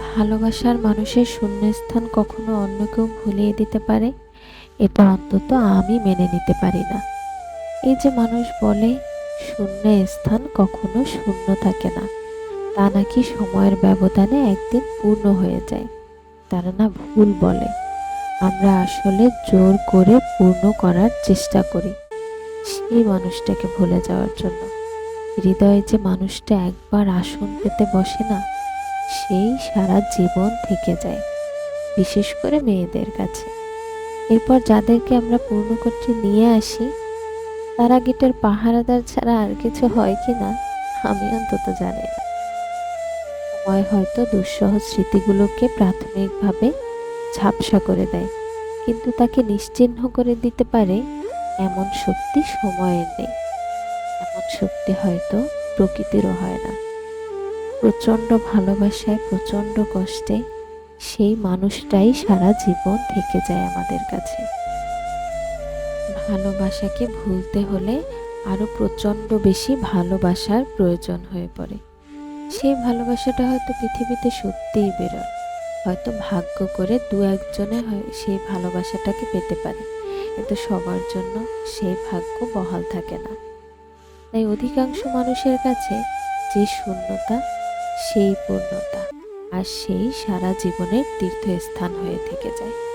ভালোবাসার মানুষের শূন্যস্থান কখনো অন্য কেউ ভুলিয়ে দিতে পারে এটা অন্তত আমি মেনে নিতে পারি না। এই যে মানুষ বলে শূন্য স্থান কখনো শূন্য থাকে না তা নাকি সময়ের ব্যবধানে একদিন পূর্ণ হয়ে যায়। তারা না ভুল বলে। আমরা আসলে জোর করে পূর্ণ করার চেষ্টা করি সেই মানুষটাকে ভুলে যাওয়ার জন্য। হৃদয়ে যে মানুষটা একবার আসন পেতে বসে না সেই সারা জীবন থেকে যায়, বিশেষ করে মেয়েদের কাছে। এরপর যাদেরকে আমরা পূর্ণ করতে নিয়ে আসি, তারা গেটের পাহারাদার ছাড়া আর কিছু হয় কি না, আমি অন্তত জানি না। সময় হয়তো দুঃসহ স্মৃতিগুলোকে প্রাথমিকভাবে ঝাপসা করে দেয়, কিন্তু তাকে নিশ্চিহ্ন করে দিতে পারে এমন শক্তি সময়ের নেই। এমন শক্তি হয়তো প্রকৃতিরও হয় না। প্রচণ্ড ভালোবাসায়, প্রচণ্ড কষ্টে সেই মানুষটাই সারা জীবন থেকে যায় আমাদের কাছে। ভালোবাসাকে ভুলতে হলে আরও প্রচণ্ড বেশি ভালোবাসার প্রয়োজন হয়ে পড়ে। সেই ভালোবাসাটা হয়তো পৃথিবীতে সত্যিই বেরোয় হয়তো ভাগ্য করে দু একজনে হয় সেই ভালোবাসাটাকে পেতে পারে। কিন্তু সবার জন্য সেই ভাগ্য বহাল থাকে না। তাই অধিকাংশ মানুষের কাছে যে শূন্যতা সেই পূর্ণতা আর সেই সারা জীবনের তীর্থস্থান হয়ে থেকে যায়।